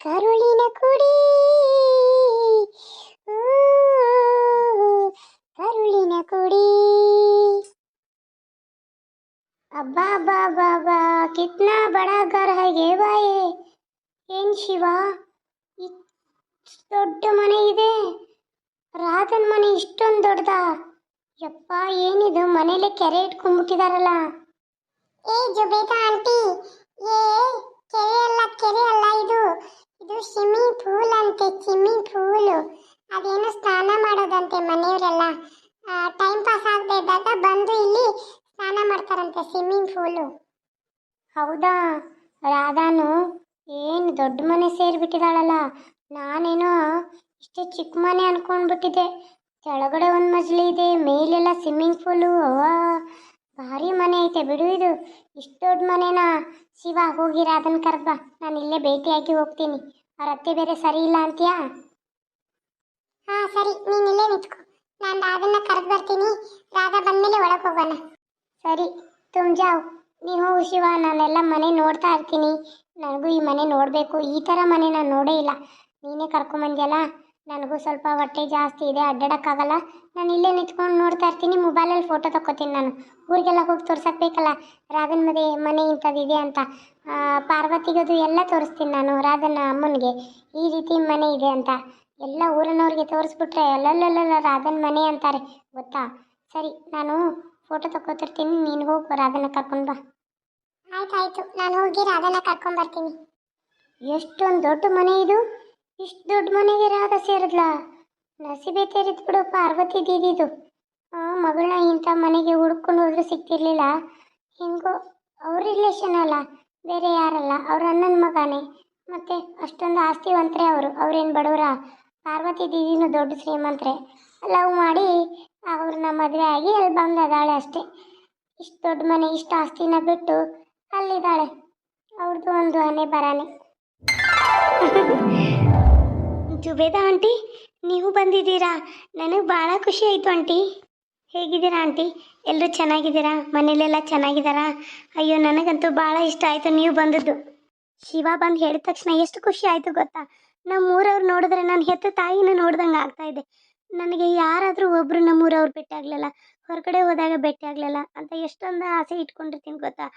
ಕರುಳಿನ ಕುಡಿ. ಕರುಳಿನ ಕುಡಿ. ಅಬ್ಬಾ ಅಬ್ಬಾ ಅಬ್ಬಾ ಅಬ್ಬಾ, ಕಿತ್ನಾ ಬಡಾ ಘರ್ ಹೈ ಗೆ ಬಾಯ್. ಏನ್ ಶಿವ, ಇಷ್ಟ್ ದೊಡ್ಡ ಮನೆ ಇದೆ. ರಾಧನ್ ಮನೆ ಇಷ್ಟೊಂದು ದೊಡ್ಡದ? ಯಪ್ಪ, ಏನಿದು? ಮನೇಲೆ ಕೆರೆ ಇಟ್ಕೊಂಡ್ಬಿಟ್ಟಿದಾರಲ್ಲ ಏ ಜುಬೇದಾ ಆಂಟಿ, ಏ, ಕೆರೆ ಅಲ್ಲ ಕೆರೆ ಅಲ್ಲ ಇದು ಇದು ಸ್ವಿಮ್ಮಿಂಗ್ ಪೂಲ್ ಅಂತೆ ಸ್ವಿಮ್ಮಿಂಗ್ ಪೂಲು ಅದೇನೋ ಸ್ನಾನ ಮಾಡೋದಂತೆ ಮನೆಯವರೆಲ್ಲ. ಟೈಮ್ ಪಾಸ್ ಆಗದೆ ಇದ್ದಾಗ ಬಂದು ಇಲ್ಲಿ ಸ್ನಾನ ಮಾಡ್ತಾರಂತೆ ಸ್ವಿಮ್ಮಿಂಗ್ ಪೂಲು ಹೌದಾ? ರಾಧಾನು, ಏನು ದೊಡ್ಡ ಮನೆ ಸೇರಿಬಿಟ್ಟಿದ್ದಾಳಲ್ಲ ನಾನೇನೋ ಇಷ್ಟು ಚಿಕ್ಕ ಮನೆ ಅನ್ಕೊಂಡ್ಬಿಟ್ಟಿದ್ದೆ. ಕೆಳಗಡೆ ಒಂದು ಮಜಲಿ ಇದೆ, ಮೇಲೆಲ್ಲ ಸ್ವಿಮ್ಮಿಂಗ್ ಪೂಲು ಭಾರಿ ಮನೆ ಐತೆ ಬಿಡು ಇದು. ಇಷ್ಟು ದೊಡ್ಡ ಮನೆನಾ. ಶಿವ ಹೋಗಿ ರಾಧನ್ ಕರೆದ್ಬಾ ನಾನು ಇಲ್ಲೇ ಭೇಟಿಯಾಗಿ ಹೋಗ್ತೀನಿ. ಅವ್ರ ಅತ್ತೆ ಬೇರೆ ಸರಿ ಇಲ್ಲ ಅಂತೀಯಾ? ಹಾ, ಸರಿ, ನೀನು ಇಲ್ಲೇ ನಿಂತ್ಕೊ. ನಾನು ರಾಧನ್ನ ಕರೆದು ಬರ್ತೀನಿ. ರಾಧಾ ಬಂದಮೇಲೆ ಒಳಗೆ ಹೋಗೋಣ. ಸರಿ ತುಮ್ ಜಾವ್ ನೀವು ಶಿವ, ನಾನೆಲ್ಲ ಮನೆ ನೋಡ್ತಾ ಇರ್ತೀನಿ. ನನಗೂ ಈ ಮನೆ ನೋಡಬೇಕು. ಈ ಥರ ಮನೆ ನಾನು ನೋಡೇ ಇಲ್ಲ. ನೀನೇ ಕರ್ಕೊಂಬಂದ್ಯಲ್ಲ ನನಗೂ ಸ್ವಲ್ಪ ಹೊಟ್ಟೆ ಜಾಸ್ತಿ ಇದೆ ಅಡ್ಡಾಡೋಕ್ಕಾಗಲ್ಲ. ನಾನು ಇಲ್ಲೇ ನಿಂತ್ಕೊಂಡು ನೋಡ್ತಾ ಇರ್ತೀನಿ ಮೊಬೈಲಲ್ಲಿ ಫೋಟೋ ತಕ್ಕೋತೀನಿ ನಾನು. ಊರಿಗೆಲ್ಲ ಹೋಗಿ ತೋರ್ಸಕ್ಕೆ ಬೇಕಲ್ಲ? ರಾಧನ್ ಮನೆ ಮನೆ ಇಂಥದ್ದಿದೆ ಅಂತ. ಪಾರ್ವತಿಗದು ಎಲ್ಲ ತೋರಿಸ್ತೀನಿ ನಾನು ರಾಧನ ಅಮ್ಮನಿಗೆ. ಈ ರೀತಿ ಮನೆ ಇದೆ ಅಂತ. ಎಲ್ಲ ಊರಿನವ್ರಿಗೆ ತೋರಿಸ್ಬಿಟ್ರೆ ಅಲ್ಲಲ್ಲಲ್ಲ ರಾಧನ ಮನೆ ಅಂತಾರೆ. ಗೊತ್ತಾ? ಸರಿ ನಾನು ಫೋಟೋ ತಗೋತಿರ್ತೀನಿ ನೀನು ಹೋಗಿ ರಾಧನ ಕರ್ಕೊಂಡು ಬಾ. ಆಯ್ತು ಆಯ್ತು ನಾನು ಹೋಗಿ ರಾಧನ ಕರ್ಕೊಂಡು ಬರ್ತೀನಿ. ಎಷ್ಟೊಂದು ದೊಡ್ಡ ಮನೆ ಇದು. ಇಷ್ಟು ದೊಡ್ಡ ಮನೆಗೆ ರಾಧ ಸೇರಿದ್ಲ? ನಸಿಬೆ ತೆರೆದು ಬಿಡು ಪಾರ್ವತಿ ದೀದಿದು. ಆ ಮಗಳನ್ನ ಇಂಥ ಮನೆಗೆ ಹುಡ್ಕೊಂಡು ಹೋದ್ರೂ ಸಿಕ್ತಿರ್ಲಿಲ್ಲ ಹೆಂಗೋ ಅವ್ರ ರಿಲೇಷನ್ ಅಲ್ಲ, ಬೇರೆ ಯಾರಲ್ಲ, ಅವ್ರ ಅಣ್ಣನ ಮಗನೇ. ಮತ್ತೆ ಅಷ್ಟೊಂದು ಆಸ್ತಿವಂತರೇ ಅವರು, ಅವ್ರೇನು ಬಡವರ? ಪಾರ್ವತಿ ದೀದಿನೂ ದೊಡ್ಡ ಶ್ರೀಮಂತರೇ. ಲವ್ ಮಾಡಿ ಅವ್ರನ್ನ ಮದುವೆ ಆಗಿ ಅಲ್ಲಿ ಬಂದದಾಳೆ ಅಷ್ಟೇ. ಇಷ್ಟು ದೊಡ್ಡ ಮನೆ, ಇಷ್ಟು ಆಸ್ತಿನ ಬಿಟ್ಟು ಅಲ್ಲಿದ್ದಾಳೆ. ಅವ್ರದ್ದು ಒಂದು ಹನೆ ಬರಾನೆ. ಜುಬೇದಾ ಆಂಟಿ, ನೀವು ಬಂದಿದ್ದೀರಾ? ನನಗೆ ಭಾಳ ಖುಷಿ ಆಯಿತು ಆಂಟಿ. ಹೇಗಿದ್ದೀರಾ ಆಂಟಿ? ಎಲ್ಲರೂ ಚೆನ್ನಾಗಿದ್ದೀರಾ? ಮನೇಲೆಲ್ಲ ಚೆನ್ನಾಗಿದ್ದಾರಾ? ಅಯ್ಯೋ, ನನಗಂತೂ ಭಾಳ ಇಷ್ಟ ಆಯಿತು ನೀವು ಬಂದದ್ದು. ಶಿವ ಬಂದು ಹೇಳಿದ ತಕ್ಷಣ ಎಷ್ಟು ಖುಷಿ ಆಯಿತು ಗೊತ್ತಾ? ನಮ್ಮೂರವ್ರು ನೋಡಿದ್ರೆ ನಾನು ಹೆತ್ತ ತಾಯಿನ ನೋಡ್ದಂಗೆ ಆಗ್ತಾ ಇದೆ. ನನಗೆ ಯಾರಾದರೂ ಒಬ್ಬರು ನಮ್ಮೂರವ್ರು ಭೇಟಿ ಆಗಲಿಲ್ಲ, ಹೊರಗಡೆ ಹೋದಾಗ ಭೇಟಿ ಆಗಲಿಲ್ಲ ಅಂತ ಎಷ್ಟೊಂದು ಆಸೆ ಇಟ್ಕೊಂಡಿರ್ತೀನಿ ಗೊತ್ತಾ?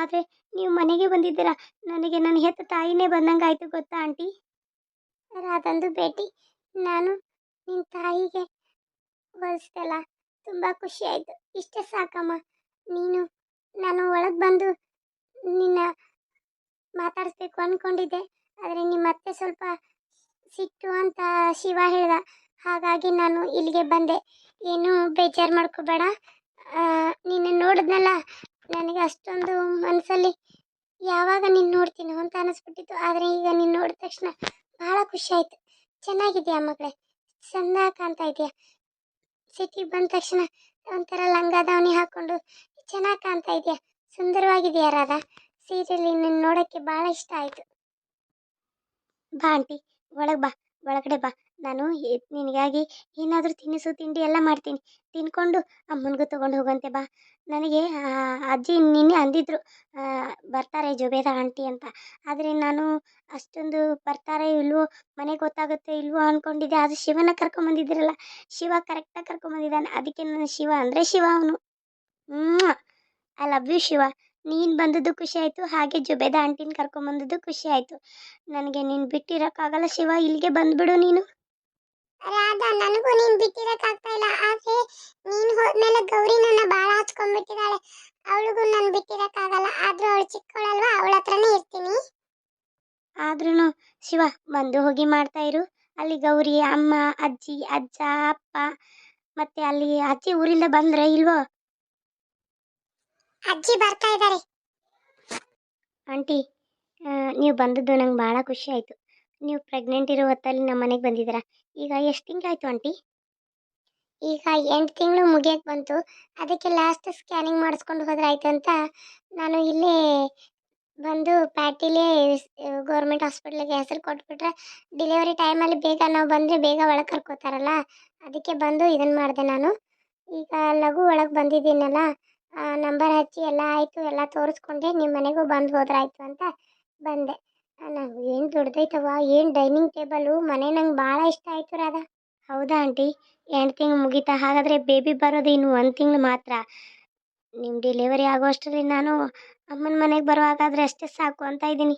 ಆದರೆ ನೀವು ಮನೆಗೆ ಬಂದಿದ್ದೀರಾ? ನನಗೆ ನನ್ನ ಹೆತ್ತ ತಾಯಿನೇ ಬಂದಂಗೆ ಆಯಿತು ಗೊತ್ತಾ ಆಂಟಿ? ರಾಧಂದು ಭೇಟಿ ನಾನು ನಿನ್ನ ತಾಯಿಗೆ ಹೋಲಿಸ್ದಲ್ಲ ತುಂಬ ಖುಷಿ ಆಯಿತು ಇಷ್ಟೇ ಸಾಕಮ್ಮ. ನೀನು, ನಾನು ಒಳಗೆ ಬಂದು ನಿನ್ನ ಮಾತಾಡಿಸ್ಬೇಕು ಅಂದ್ಕೊಂಡಿದ್ದೆ ಆದರೆ ನಿಮ್ಮ ಅತ್ತೆ ಸ್ವಲ್ಪ ಸಿಟ್ಟು ಅಂತ ಶಿವ ಹೇಳ್ದ. ಹಾಗಾಗಿ ನಾನು ಇಲ್ಲಿಗೆ ಬಂದೆ. ಏನು ಬೇಜಾರು ಮಾಡ್ಕೋಬೇಡ. ನಿನ್ನ ನೋಡಿದ್ನಲ್ಲ, ನನಗೆ ಅಷ್ಟೊಂದು ಮನಸ್ಸಲ್ಲಿ ಯಾವಾಗ ನೀನು ನೋಡ್ತೀನೋ ಅಂತ ಅನಿಸ್ಬಿಟ್ಟಿತ್ತು. ಆದರೆ ಈಗ ನೀನು ನೋಡಿದ ತಕ್ಷಣ ಭಾಳ ಖುಷಿ ಆಯಿತು. ಚೆನ್ನಾಗಿದೆಯಾ ಮಗಳೇ? ಚಂದ ಕಾಣ್ತಾ ಇದೆಯಾ? ಸಿಟಿಗೆ ಬಂದ ತಕ್ಷಣ ಒಂಥರ ಲಂಗ ದಾವಣಿ ಹಾಕ್ಕೊಂಡು ಚೆನ್ನಾಗಿ ಕಾಣ್ತಾ ಇದೆಯಾ? ಸುಂದರವಾಗಿದೆಯಾ ರಾಧಾ? ಸೀರಿಯಲ್ ನಿನ್ನ ನೋಡೋಕ್ಕೆ ಭಾಳ ಇಷ್ಟ ಆಯಿತು. ಬಾ ಆಂಟಿ, ಒಳಗೆ ಬಾ, ಒಳಗಡೆ ಬಾ. ನಾನು ನಿನಗಾಗಿ ಏನಾದರೂ ತಿನಿಸು, ತಿಂಡಿ ಎಲ್ಲ ಮಾಡ್ತೀನಿ. ತಿನ್ಕೊಂಡು ಅಮ್ಮನಿಗೂ ತೊಗೊಂಡು ಹೋಗಂತೆ ಬಾ. ನನಗೆ ಅಜ್ಜಿ ನಿನ್ನೆ ಅಂದಿದ್ರು ಬರ್ತಾರೆ ಜುಬೇದ ಆಂಟಿ ಅಂತ. ಆದರೆ ನಾನು ಅಷ್ಟೊಂದು ಬರ್ತಾರೆ ಇಲ್ವೋ, ಮನೆಗೆ ಗೊತ್ತಾಗುತ್ತೆ ಇಲ್ವೋ ಅಂದ್ಕೊಂಡಿದ್ದೆ ಅದು ಶಿವನ ಕರ್ಕೊಂಬಂದಿದ್ದೀರಲ್ಲ ಶಿವ ಕರೆಕ್ಟಾಗಿ ಕರ್ಕೊಂಬಂದಿದ್ದಾನೆ ಅದಕ್ಕೆ ನನ್ನ ಶಿವ ಅಂದರೆ ಶಿವ ಅವನು. ಹ್ಞೂ ಐ ಲವ್ ಯು ಶಿವ. ನೀನು ಬಂದದ್ದು ಖುಷಿ ಆಯಿತು, ಹಾಗೆ ಜುಬೇದ ಆಂಟಿನ ಕರ್ಕೊಂಬಂದದ್ದು ಖುಷಿ ಆಯಿತು. ನನಗೆ ನೀನು ಬಿಟ್ಟಿರೋಕ್ಕಾಗಲ್ಲ ಶಿವ, ಇಲ್ಲಿಗೆ ಬಂದುಬಿಡು ನೀನು. ರಾಧಾ ನನಗೂ ನೀನು ಆಗ್ತಾ ಇಲ್ಲ. ಆದ್ರೆ ನೀನು ಹೋದ್ಮೇಲೆ ಗೌರಿ ನನ್ನ ಬಾಳ ಹಚ್ಕೊಂಡ್ಬಿಟ್ಟಿದ್ದಾಳೆ. ಅವಳಿಗೂ ನಾನು ಆಗಲ್ಲ ಆದ್ರೂ ಅವಳು ಚಿಕ್ಕವಳಲ್ವಾ ಅವಳ ಹತ್ರನೇ ಇರ್ತೀನಿ. ಆದ್ರೂ ಶಿವ ಬಂದು ಹೋಗಿ ಮಾಡ್ತಾ ಇರು. ಅಲ್ಲಿ ಗೌರಿ ಅಮ್ಮ ಅಜ್ಜಿ ಅಜ್ಜ ಅಪ್ಪ ಮತ್ತೆ ಅಲ್ಲಿ ಅಜ್ಜಿ ಊರಿಂದ ಬಂದ್ರೆ ಇಲ್ವೋ? ಅಜ್ಜಿ ಬರ್ತಾ ಇದ್ದಾರೆ. ಆಂಟಿ ನೀವು ಬಂದದ್ದು ನಂಗೆ ಭಾಳ ಖುಷಿ ಆಯಿತು. ನೀವು ಪ್ರೆಗ್ನೆಂಟ್ ಇರೋ ಹೊತ್ತಲ್ಲಿ ನಮ್ಮ ಮನೆಗೆ ಬಂದಿದ್ದೀರಾ? ಈಗ ಎಷ್ಟು ತಿಂಗಳಾಯ್ತು ಆಂಟಿ? ಈಗ ಎಂಟು ತಿಂಗಳು ಮುಗಿಯಕ್ಕೆ ಬಂತು. ಅದಕ್ಕೆ ಲಾಸ್ಟ್ ಸ್ಕ್ಯಾನಿಂಗ್ ಮಾಡಿಸ್ಕೊಂಡು ಹೋದ್ರೆ ಆಯ್ತು ಅಂತ ನಾನು ಇಲ್ಲೇ ಬಂದು ಪ್ಯಾಟಿಲೇ ಗೌರ್ಮೆಂಟ್ ಹಾಸ್ಪಿಟ್ಲಿಗೆ ಹೆಸರು ಕೊಟ್ಬಿಟ್ರೆ ಡಿಲಿವರಿ ಟೈಮಲ್ಲಿ ಬೇಗ ನಾವು ಬಂದರೆ ಬೇಗ ಒಳಗೆ ಕರ್ಕೋತಾರಲ್ಲ, ಅದಕ್ಕೆ ಬಂದು ಇದನ್ನು ಮಾಡಿದೆ ನಾನು. ಈಗ ಲಘು ಒಳಗೆ ಬಂದಿದ್ದೀನಲ್ಲ ನಂಬರ್ ಹಚ್ಚಿ ಎಲ್ಲ ಆಯಿತು, ಎಲ್ಲ ತೋರಿಸ್ಕೊಂಡೆ ನಿಮ್ಮ ಮನೆಗೂ ಬಂದು ಹೋದ್ರಾಯ್ತು ಅಂತ ಬಂದೆ. ನಂಗೆ ಏನು ದೊಡ್ಡದೈತವ ಏನು ಡೈನಿಂಗ್ ಟೇಬಲು ಮನೆ ನಂಗೆ ಭಾಳ ಇಷ್ಟ ಆಯಿತು ರಾಧಾ. ಹೌದಾ ಆಂಟಿ? ಎಂಟು ತಿಂಗಳು ಮುಗೀತಾ, ಹಾಗಾದರೆ ಬೇಬಿ ಬರೋದು ಇನ್ನು ಒಂದು ತಿಂಗಳು ಮಾತ್ರ. ನಿಮ್ಮ ಡೆಲಿವರಿ ಆಗೋಷ್ಟರಲ್ಲಿ ನಾನು ಅಮ್ಮನ ಮನೆಗೆ ಬರುವಾಗಾದರೆ ಅಷ್ಟೇ ಸಾಕು ಅಂತ ಇದ್ದೀನಿ.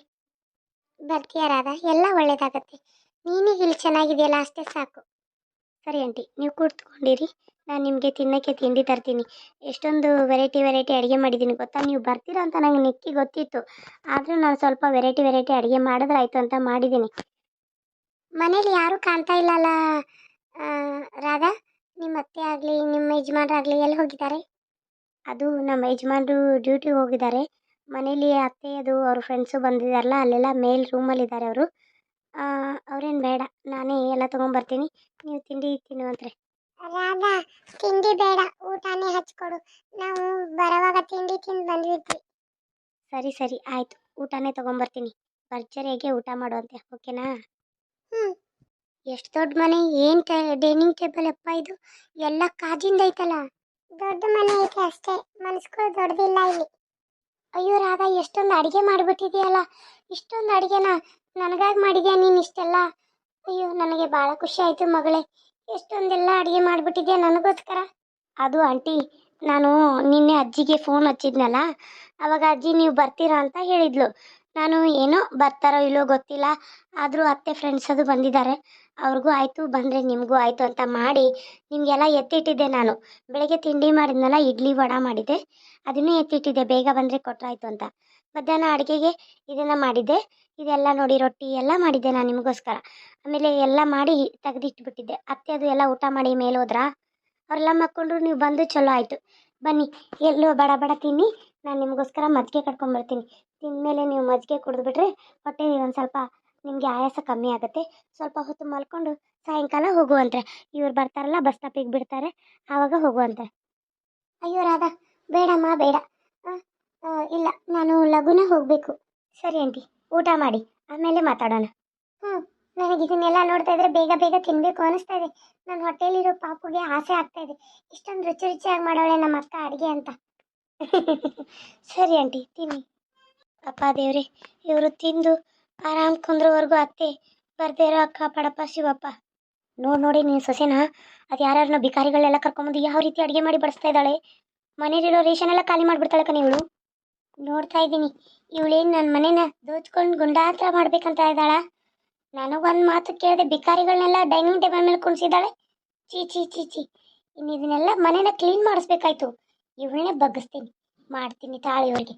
ಬರ್ತೀಯ ರಾಧಾ, ಎಲ್ಲ ಒಳ್ಳೇದಾಗತ್ತೆ. ನೀನೀಗ ಇಲ್ಲಿ ಚೆನ್ನಾಗಿದೆಯಲ್ಲ, ಅಷ್ಟೇ ಸಾಕು. ಸರಿ ಆಂಟಿ, ನೀವು ಕೂತ್ಕೊಂಡಿರಿ. ನಾನು ನಿಮಗೆ ತಿನ್ನೋಕ್ಕೆ ತಿಂಡಿ ತರ್ತೀನಿ. ಎಷ್ಟೊಂದು ವೆರೈಟಿ ವೆರೈಟಿ ಅಡುಗೆ ಮಾಡಿದ್ದೀನಿ ಗೊತ್ತಾ? ನೀವು ಬರ್ತೀರಾ ಅಂತ ನಂಗೆ ನಿಕ್ಕಿ ಗೊತ್ತಿತ್ತು. ಆದರೂ ನಾನು ಸ್ವಲ್ಪ ವೆರೈಟಿ ವೆರೈಟಿ ಅಡುಗೆ ಮಾಡಿದ್ರೆ ಆಯಿತು ಅಂತ ಮಾಡಿದ್ದೀನಿ ಮನೇಲಿ ಯಾರೂ ಕಾಣ್ತಾ ಇಲ್ಲಲ್ಲ ರಾಧಾ? ನಿಮ್ಮ ಅತ್ತೆ ಆಗಲಿ ನಿಮ್ಮ ಯಜಮಾನ್ರಾಗಲಿ ಎಲ್ಲಿ ಹೋಗಿದ್ದಾರೆ? ಅದು ನಮ್ಮ ಯಜಮಾನ್ರು ಡ್ಯೂಟಿಗೆ ಹೋಗಿದ್ದಾರೆ. ಮನೇಲಿ ಅತ್ತೆ, ಅದು ಅವ್ರ ಫ್ರೆಂಡ್ಸು ಬಂದಿದ್ದಾರಲ್ಲ, ಅಲ್ಲೆಲ್ಲ ಮೇಲ್ ರೂಮಲ್ಲಿದ್ದಾರೆ ಅವರು. ಅವ್ರೇನು ಬೇಡ, ನಾನೇ ಎಲ್ಲ ತೊಗೊಂಬರ್ತೀನಿ. ನೀವು ತಿಂಡಿ ತಿನ್ನುವಂತ್ರೆ ರಾಧಾ ತಿಂಡಿ ಬೇಡ ಊಟನೇ ಹಚ್ಕೊಡು. ನಾವು ಬರೋವಾಗ ತಿಂಡಿ ತಿಂದು ಬಂದಿದ್ವಿ ಸರಿ ಸರಿ ಆಯ್ತು. ಊಟನೇ ತಗೊಂಬರ್ತೀನಿ. ಭರ್ಜರಿಯಾಗಿ ಊಟ ಮಾಡುವಂತೆ ಓಕೆನಾ? ಹ್ಞೂ ಎಷ್ಟು ದೊಡ್ಡ ಮನೆ ಏನು ಡೈನಿಂಗ್ ಟೇಬಲ್ ಅಪ್ಪ ಇದು? ಎಲ್ಲ ಕಾಜಿಂದ ಐತಲ್ಲ? ದೊಡ್ಡ ಮನೆ ಐತೆ ಅಷ್ಟೇ. ಮನಸ್ಗಳು ದೊಡ್ಡದಿಲ್ಲ ಇಲ್ಲಿ. ಅಯ್ಯೋ ರಾಧಾ ಎಷ್ಟೊಂದು ಅಡುಗೆ ಮಾಡಿಬಿಟ್ಟಿದೆಯಲ್ಲ? ಇಷ್ಟೊಂದು ಅಡುಗೆನ ನನಗಾಗಿ ಮಾಡಿದ್ಯಾ ನೀನು ಇಷ್ಟೆಲ್ಲ? ಅಯ್ಯೋ ನನಗೆ ಭಾಳ ಖುಷಿ ಆಯಿತು ಮಗಳೇ. ಎಷ್ಟೊಂದೆಲ್ಲ ಅಡುಗೆ ಮಾಡಿಬಿಟ್ಟಿದ್ಯಾ ನನಗೋಸ್ಕರ? ಅದು ಆಂಟಿ, ನಾನು ನಿನ್ನೆ ಅಜ್ಜಿಗೆ ಫೋನ್ ಹಚ್ಚಿದ್ನಲ್ಲ, ಅವಾಗ ಅಜ್ಜಿ ನೀವು ಬರ್ತೀರಾ ಅಂತ ಹೇಳಿದ್ಲು. ನಾನು ಏನೋ ಬರ್ತಾರೋ ಇಲ್ಲೋ ಗೊತ್ತಿಲ್ಲ, ಆದರೂ ಅತ್ತೆ ಫ್ರೆಂಡ್ಸ್ ಅದು ಬಂದಿದ್ದಾರೆ. ಅವ್ರಿಗೂ ಆಯಿತು, ಬಂದರೆ ನಿಮಗೂ ಆಯಿತು ಅಂತ ಮಾಡಿ ನಿಮಗೆಲ್ಲ ಎತ್ತಿಟ್ಟಿದ್ದೆ ನಾನು. ಬೆಳಗ್ಗೆ ತಿಂಡಿ ಮಾಡಿದ್ನಲ್ಲ, ಇಡ್ಲಿ ವಡ ಮಾಡಿದ್ದೆ. ಅದನ್ನೇ ಎತ್ತಿಟ್ಟಿದ್ದೆ, ಬೇಗ ಬಂದರೆ ಕೊಟ್ಟರಾಯ್ತು ಅಂತ. ಮಧ್ಯಾಹ್ನ ಅಡುಗೆಗೆ ಇದನ್ನು ಮಾಡಿದ್ದೆ. ಇದೆಲ್ಲ ನೋಡಿ ರೊಟ್ಟಿ ಎಲ್ಲ ಮಾಡಿದ್ದೆ ನಾನು ನಿಮಗೋಸ್ಕರ. ಆಮೇಲೆ ಎಲ್ಲ ಮಾಡಿ ತೆಗೆದಿಟ್ಬಿಟ್ಟಿದ್ದೆ. ಅತ್ತೆ ಅದು ಎಲ್ಲ ಊಟ ಮಾಡಿ ಮೇಲೆ ಹೋದ್ರಾ? ಅವರೆಲ್ಲ ಮಕ್ಕೊಂಡ್ರು, ನೀವು ಬಂದು ಚಲೋ ಆಯಿತು. ಬನ್ನಿ, ಎಲ್ಲೋ ಬಡ ಬಡ ತಿನ್ನಿ, ನಾನು ನಿಮಗೋಸ್ಕರ ಮಜ್ಜಿಗೆ ಕಟ್ಕೊಂಡ್ಬರ್ತೀನಿ. ತಿಂದಮೇಲೆ ನೀವು ಮಜ್ಜಿಗೆ ಕುಡಿದ್ಬಿಟ್ರೆ ಹೊಟ್ಟೆ ಒಂದು ಸ್ವಲ್ಪ ನಿಮಗೆ ಆಯಾಸ ಕಮ್ಮಿ ಆಗುತ್ತೆ. ಸ್ವಲ್ಪ ಹೊತ್ತು ಮಲ್ಕೊಂಡು ಸಾಯಂಕಾಲ ಹೋಗುವಂತೆ ಇವ್ರು ಬರ್ತಾರಲ್ಲ, ಬಸ್ ಸ್ಟಾಪಿಗೆ ಬಿಡ್ತಾರೆ, ಆವಾಗ ಹೋಗುವಂತೆ ಅಯ್ಯೋ ರಾಧಾ, ಬೇಡಮ್ಮ, ಬೇಡ. ಇಲ್ಲ, ನಾನು ಲಘುನ ಹೋಗಬೇಕು. ಸರಿ ಆಂಟಿ. ಊಟ ಮಾಡಿ, ಆಮೇಲೆ ಮಾತಾಡೋಣ. ಹ್ಞೂ ನನಗೆ ಇದನ್ನೆಲ್ಲ ನೋಡ್ತಾ ಇದ್ರೆ ಬೇಗ ಬೇಗ ತಿನ್ನಬೇಕು ಅನಿಸ್ತಾ ಇದೆ. ನನ್ನ ಹೊಟ್ಟೆಲಿರೋ ಪಾಪುಗೆ ಆಸೆ ಆಗ್ತಾ ಇದೆ. ಇಷ್ಟೊಂದು ರುಚಿ ರುಚಿಯಾಗಿ ಮಾಡೋಳೆ ನಮ್ಮ ಅಕ್ಕ ಅಡುಗೆ ಅಂತ. ಸರಿ ಆಂಟಿ, ತಿನ್ನಿ. ಅಪ್ಪ ದೇವ್ರಿ, ಇವರು ತಿಂದು ಆರಾಮ್ ಕುಂದ್ರವರೆಗೂ ಅತ್ತೆ, ಬರ್ದೇ ಇರೋ ಅಕ್ಕ, ಪಡಪ್ಪ, ಶಿವಪ್ಪ. ನೋಡಿ ನೋಡಿ ನೀನು ಸೊಸೆನ, ಅದು ಯಾರ್ಯಾರನ್ನ ಭಿಕಾರಿಗಳೆಲ್ಲ ಕರ್ಕೊಂಬಂದು ಯಾವ ರೀತಿ ಅಡುಗೆ ಮಾಡಿ ಬಡಿಸ್ತಾ ಇದ್ದಾಳೆ? ಮನೇಲಿರೋ ರೇಷನ್ ಎಲ್ಲ ಖಾಲಿ ಮಾಡಿಬಿಡ್ತಾಳೆ ಕಣ ಇವಳು ನೋಡ್ತಾ ಇದ್ದೀನಿ. ಇವಳೇನು ನನ್ನ ಮನೇನ ದೋಚ್ಕೊಂಡು ಗುಂಡಾತ್ರ ಮಾಡ್ಬೇಕಂತ ಇದ್ದಾಳ? ನನಗೊಂದು ಮಾತು ಕೇಳಿದೆ ಭಿಕಾರಿಗಳನ್ನೆಲ್ಲ ಡೈನಿಂಗ್ ಟೇಬಲ್ ಮೇಲೆ ಕುಣಿಸಿದ್ದಾಳೆ. ಚೀ ಚೀ ಚೀ ಚಿ ಇನ್ನು ಇದನ್ನೆಲ್ಲ ಮನೇನ ಕ್ಲೀನ್ ಮಾಡಿಸ್ಬೇಕಾಯ್ತು. ಇವಳನ್ನೇ ಬಗ್ಗಿಸ್ತೀನಿ. ಮಾಡ್ತೀನಿ ತಾಳಿ ಇವಳಿಗೆ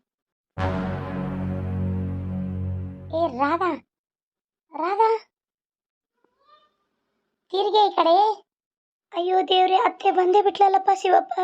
ಏ, ರಾಧಾ. ರಾಧಾ. ತಿರ್ಗೆ ಈ ಕಡೆ. ಅಯ್ಯೋ ದೇವ್ರೆ, ಅತ್ತೆ ಬಂದೇ ಬಿಟ್ಲಲ್ಲಪ್ಪ ಶಿವಪ್ಪ.